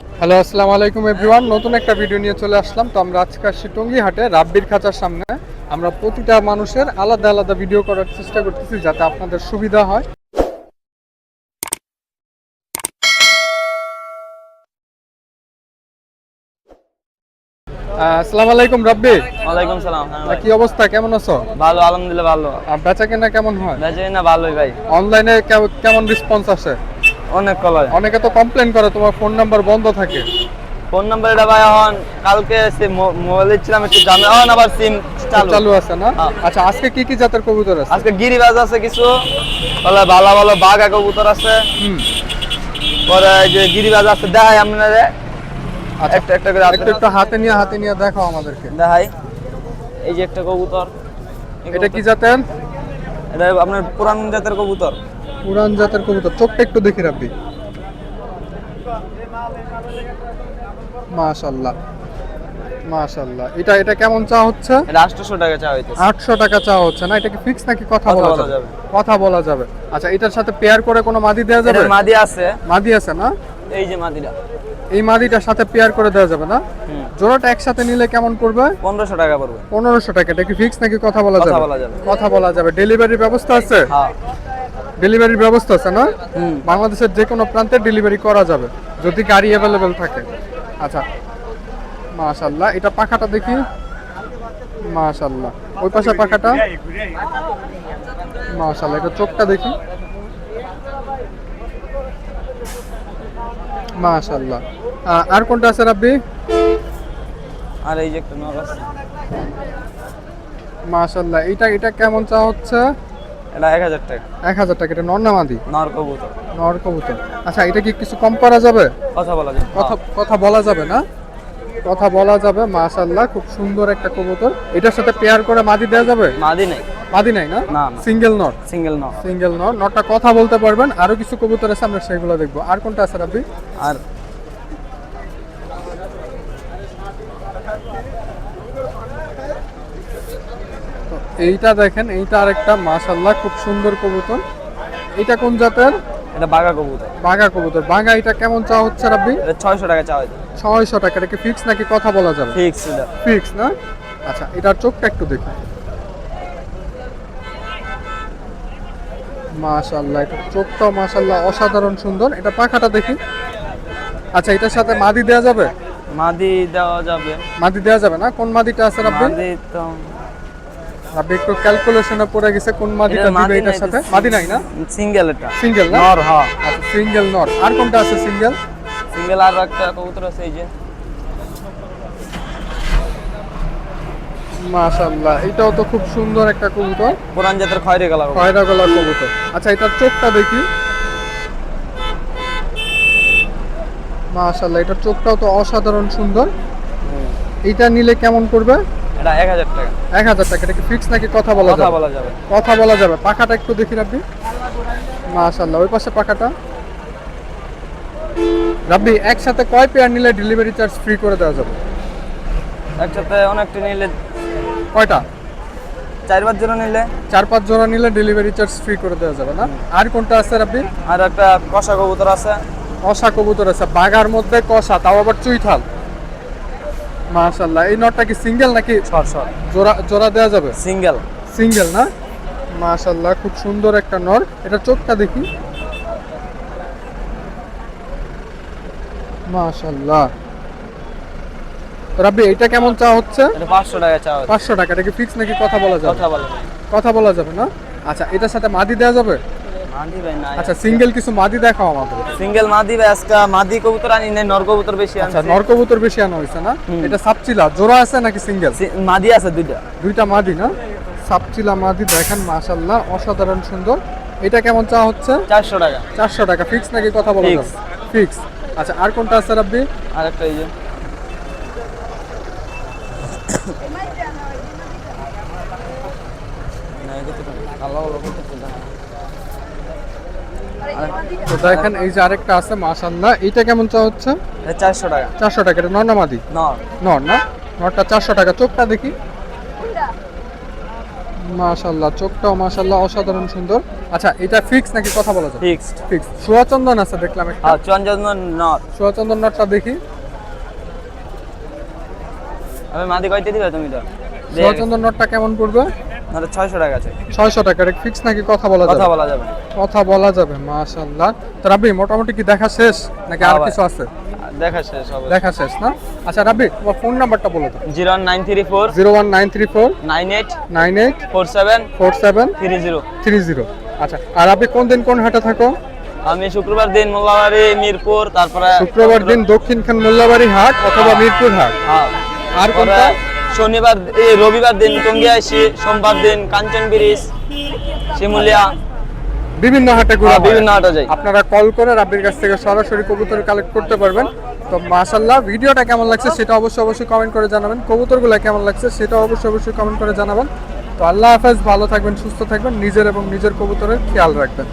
Hello আসসালামু আলাইকুম everyone. নতুন একটা ভিডিও নিয়ে চলে আসলাম। তো আমরা আজকে আসছি টঙ্গি হাটে রাব্বির খাঁচার সামনে। আমরা প্রতিটা মানুষের আলাদা আলাদা ভিডিও করার চেষ্টা করতেছি যাতে আপনাদের সুবিধা হয়। আসসালামু আলাইকুম রাব্বি। ওয়ালাইকুম সালাম হ্যাঁ কি অবস্থা? কেমন আছো? ভালো আলহামদুলিল্লাহ ভালো। আর বেচা কেনা কেমন হয়? বেঁচে না ভালোই ভাই। অনলাইনে কেমন রেসপন্স আসে? অনেক কলার অনেকে তো কমপ্লেন করে তোমার ফোন নাম্বার বন্ধ থাকে। ফোন নাম্বার এটা ভাই এখন কালকে সিম মোবাইলে ছিলাম একটু জামে এখন আবার সিম চালু। আছে না? হ্যাঁ। আচ্ছা আজকে কি কি জাতের কবুতর আছে? আজকে গিরিবাজ আছে কিছু। বলে ভালো ভালো বাঘা কবুতর আছে। পরে এই যে গিরিবাজ আছে দেখাই আপনারা আচ্ছা একটা একটা করে একটু একটু হাতে নিয়ে হাতে নিয়ে দেখাও আমাদেরকে। দেখাই। এই যে একটা কবুতর। এটা কি জাতের? এটা আপনার পুরান জাতের কবুতর? পুরান জাতের কবুতর। চোখটা একটু দেখি রাখবি মাশাল্লাহ মাশাল্লাহ এটা এটা কেমন চা হচ্ছে? এটা আটশোশো টাকা চা হইতেছে। আটশো টাকা চা হচ্ছে না? এটা কি ফিক্স নাকি কথা বলা যাবে। কথা বলা যাবে। আচ্ছা এটার সাথে পেয়ার করে কোনো মাদি দেওয়া যাবে? মাদি আছে। মাদি আছে না? এই যে মাদিটা। এই মাদিটার সাথে পেয়ার করে দেওয়া যাবে না। জোড়াটা একসাথে নিলে কেমন পড়বে? পনেরোশো টাকা পড়বে। পনেরোশো টাকা। এটা কি ফিক্স নাকি কথা বলা যাবে। কথা বলা যাবে। ডেলিভারির ব্যবস্থা আছে? হ্যাঁ। ডেলিভারির ব্যবস্থা আছে না? বাংলাদেশের যে কোনো প্রান্তে ডেলিভারি করা যাবে যদি গাড়ি অ্যাভেলেবেল থাকে। আচ্ছা। মাশাল্লাহ এটা পাখাটা দেখি। মাশাল্লাহ ওই পাশে পাখাটা? মাশাল্লাহ এটা চোখটা দেখি। মাশাল্লাহ আর কোনটা আছে রাব্বি আর এই যে একটা নর আছে। মাশাল্লাহ এটা এটা কেমন চা হচ্ছে? এটা এক হাজার টাকা। এক হাজার টাকা এটা নর্নামাদি নর কবুতর। নর কবুতর। আচ্ছা এটা কি কিছু কম করা যাবে? কথা বলা যাবে কথা কথা বলা যাবে না? কথা বলা যাবে মাশাল্লাহ খুব সুন্দর একটা কবুতর। এটার সাথে পেয়ার করে মাদি দেওয়া যাবে? মাদি নাই। মাদি নাই না? না, না। Single knot single knot single knot নটটা কথা বলতে পারবেন আরও কিছু কবুতর আছে আমরা সেগুলো দেখব। আর কোনটা আছে রাব্বি? আর এইটা দেখেন এইটা আরেকটা মাশাল্লাহ খুব সুন্দর কবুতর। এটা কোন জাতের? এটা বাঘা কবুতর। বাঘা কবুতর। বাঘা এটা কেমন চা হচ্ছে রাব্বি? ছয়শো টাকা চাওয়া যায় ছয়শো টাকা। এটা কি ফিক্স নাকি কথা বলা যাবে? ফিক্স ফিক্স না? আচ্ছা এটার চোখটা একটু দেখি। মাশাল্লাহ এটা চোখটাও মাশাল্লাহ অসাধারণ সুন্দর। এটা পাখাটা দেখি। আচ্ছা এটার সাথে মাদি দেওয়া যাবে? মাদি দেওয়া যাবে। মাদি দেওয়া যাবে না? কোন মাদিটা আছে রাব্বি? মাদি তো রাব্বি একটু ক্যালকুলেশনে পড়ে গেছে কোন মাদিটা দিবে এটার সাথে? মাদি নাই না? সিঙ্গেল এটা। সিঙ্গেল না? নর হ্যাঁ। আচ্ছা সিঙ্গেল নট আর কোনটা আছে সিঙ্গেল সিঙ্গেল আর একটা কবুতর আছে এই যে। মাশাল্লাহ এটাও তো খুব সুন্দর একটা কবুতর। পুরান জাতের খয়রি কালার খয়রা গলার কবুতর। আচ্ছা এটার চোখটা দেখি। মাশাল্লাহ এটার চোখটাও তো অসাধারণ সুন্দর। এটা নিলে কেমন করবে? এটা টাকা। এটা কি ফিক্স নাকি কথা বলা কথা বলা যাবে। কথা বলা যাবে। পাখাটা একটু ওই পাশে পাখাটা। রাব্বি একসাথে কয় পেয়ার নিলে ডেলিভারি চার্জ ফ্রি করে দেওয়া যাবে? একসাথে অনেকটা নিলে কয়টা? চার পাঁচ নিলে। চার পাঁচ জোড়া নিলে ডেলিভারি চার্জ ফ্রি করে দেওয়া যাবে না? আর কোনটা আছে রাব্বি? আর একটা কষা কবুতর আছে। কষা কবুতর আছে বাগার মধ্যে কষা তাও আবার চুইথাল। মাশাল্লাহ এই নটটা কি সিঙ্গেল নাকি সর সর। জোড়া জোড়া দেওয়া যাবে? সিঙ্গেল। সিঙ্গেল না? মাশাল্লাহ খুব সুন্দর একটা নর এটা চোখটা দেখি। মাশাল্লাহ রাব্বি এটা কেমন চা হচ্ছে? এটা পাঁচশো টাকা চাওয়া যায়। পাঁচশো টাকা এটা কি ফিক্স নাকি কথা বলা যাবে? কথা বলা যায় কথা বলা যাবে না? আচ্ছা এটার সাথে মাদি দেওয়া যাবে? আচ্ছা সিঙ্গেল কিছু মাদি দেখাও আমাদের। সিঙ্গেল মাদি আজকে মাদি কবুতর আনি নাই নর কবুতর বেশি আচ্ছা আনছি। নর কবুতর বেশি আনা হয়েছে না? এটা সাপচিলা জোড়া আছে নাকি সিঙ্গেল? মাদি আছে দুইটা। দুইটা মাদি না? সাপচিলা মাদি দেখেন মাশাল্লাহ অসাধারণ সুন্দর। এটা কেমন চা হচ্ছে? চারশো টাকা। চারশো টাকা ফিক্স নাকি কথা বলা. যাবে ফিক্স। আচ্ছা আর কোনটা আছে রাব্বি? আর একটা এই যে। না, এটা তো। তো দেখেন এই যে আরেকটা আছে মাশাল্লাহ এইটা কেমন চা হচ্ছে? এটা চারশো টাকা। চারশো টাকা এটা নর্নামাদি নর। না? নরটা চারশো টাকা। চোখটা দেখি। মাশাল্লাহ চোখটাও মাশাল্লাহ অসাধারণ সুন্দর। আচ্ছা এটা ফিক্স নাকি কথা বলা যায়? ফিক্সড ফিক্স সোয়াচন্দন আছে দেখলাম একটা। আর চঞ্চন্দন নট সোয়াচন্দন নটটা দেখি। আমি মাদি কয়তে দিবে তুমি তো? সোয়াচন্দন নটটা কেমন পড়বে? না ছয়শো টাকা আছে। ছয়শো টাকার ফিক্স নাকি কথা বলা কথা বলা যাবে। কথা বলা যাবে মাশাল্লাহ তো রাব্বি মোটামুটি কি দেখা শেষ? নাকি আর হ্যাঁ কিছু আছে? দেখা শেষ হবে। দেখা শেষ না? আচ্ছা রাব্বি তোমার ফোন নাম্বারটা বলো তো zero nine three four zero one nine three four nine eight nine eight four seven four seven three zero. Three zero. আচ্ছা আর আপনি কোন দিন কোন হাটে থাকো? আমি শুক্রবার দিন মোল্লাবাড়ি মিরপুর তারপরে শুক্রবার দিন দক্ষিণখান মোল্লাবাড়ি হাট অথবা মিরপুর হাট? হ্যাঁ। আর কোনটা? শনিবার রবিবার দিন টঙ্গিয়া আসি সোমবার দিন কাঞ্চন ব্রিজ শিমুলিয়া। বিভিন্ন হাটে ঘোরা হ্যাঁ, বিভিন্ন হাটে যাই। আপনারা কল করে রাব্বির কাছ থেকে সরাসরি কবুতর কালেক্ট করতে পারবেন। তো মাশাল্লাহ ভিডিওটা কেমন লাগছে সেটা অবশ্যই অবশ্যই কমেন্ট করে জানাবেন। কবুতরগুলো কেমন লাগছে সেটা অবশ্যই অবশ্যই কমেন্ট করে জানাবেন। তো আল্লাহ হাফেজ ভালো থাকবেন সুস্থ থাকবেন নিজের এবং নিজের কবুতরের খেয়াল রাখবেন।